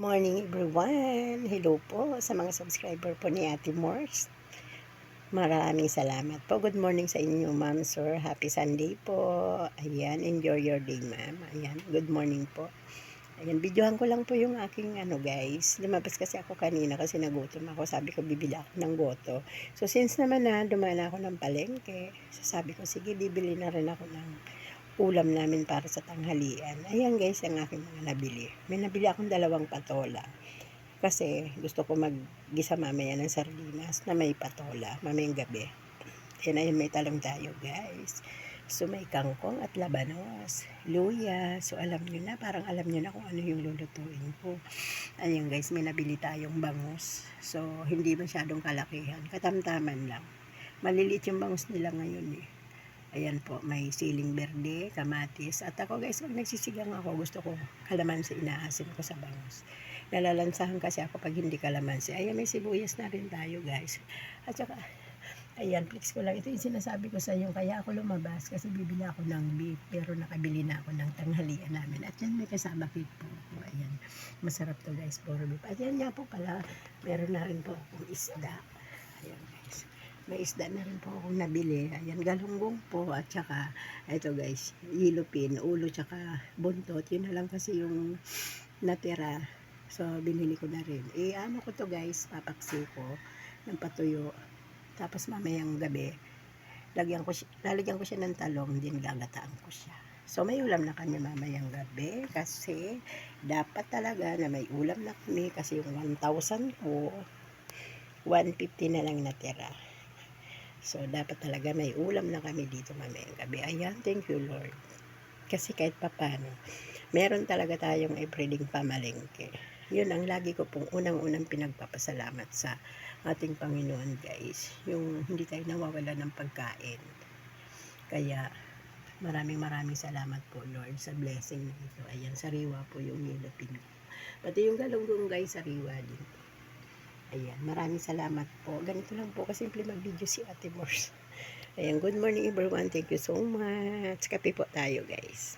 Morning everyone! Hello po sa mga subscriber po ni Ate Morse. Maraming salamat po. Good morning sa inyo, ma'am, sir. Happy Sunday po. Ayan, enjoy your day, ma'am. Ayan, good morning po. Ayan, videohan ko lang po yung aking ano guys. Lumabas kasi ako kanina kasi nagutom ako. Sabi ko bibili ako ng goto. So since naman na dumaan ako ng palengke, so sabi ko sige bibili na rin ako ng ulam namin para sa tanghalian. Ayan guys, ang aking mga nabili. May nabili akong dalawang patola. Kasi gusto ko maggisa mamaya ng sardinas na may patola, mamayang gabi. Ayan, ayan, may talong tayo guys. So may kangkong at labanos, luya. So alam nyo na, parang alam nyo na kung ano yung lulutuin ko. Ayan guys, may nabili tayong bangus. So hindi masyadong kalakihan, katamtaman lang. Maliliit yung bangus nila ngayon eh. Ayan po, may siling berde, kamatis. At ako guys, pag nagsisigang ako, gusto ko kalamansi inaasin ko sa bangus. Nalalansahan kasi ako pag hindi kalamansi. Ayan, may sibuyas na rin tayo guys. At saka, ayan, flex ko lang. Ito yung sinasabi ko sa inyo. Kaya ako lumabas kasi bibili ako ng beef. Pero nakabili na ako ng tanghalian namin. At yan, may kasama cake po. Ayan, masarap to guys, puro beef. At yan nga po pala, meron na rin po akong isda. Ayan guys may isda na rin po akong nabili. Ayan, galunggong po. At saka, ito guys, yilupin, ulo, tsaka buntot. Yun na lang kasi yung natira. So, binili ko na rin. Eh, ano ko to guys, papaksi ko ng patuyo. Tapos mamayang gabi, lagyan ko, lalagyan ko siya ng talong, din gagataan ko siya. So, may ulam na kami mamayang gabi kasi dapat talaga na may ulam na kami kasi yung 1,000 ko, 150 na lang natira. So, dapat talaga may ulam na kami dito mamayang gabi. Ayan, thank you Lord. Kasi kahit papano, meron talaga tayong everyday pamalengke. Yun ang lagi ko pong unang-unang pinagpapasalamat sa ating Panginoon guys. Yung hindi tayo nawawala ng pagkain. Kaya, maraming maraming salamat po Lord sa blessing na ito. Ayan, sariwa po yung nilapin ko. Pati yung galunggong guys, sariwa din po. Ayan, maraming salamat po. Ganito lang po, kasimple mag-video si Ate Morse. Ayan, good morning everyone. Thank you so much. Kape po tayo guys.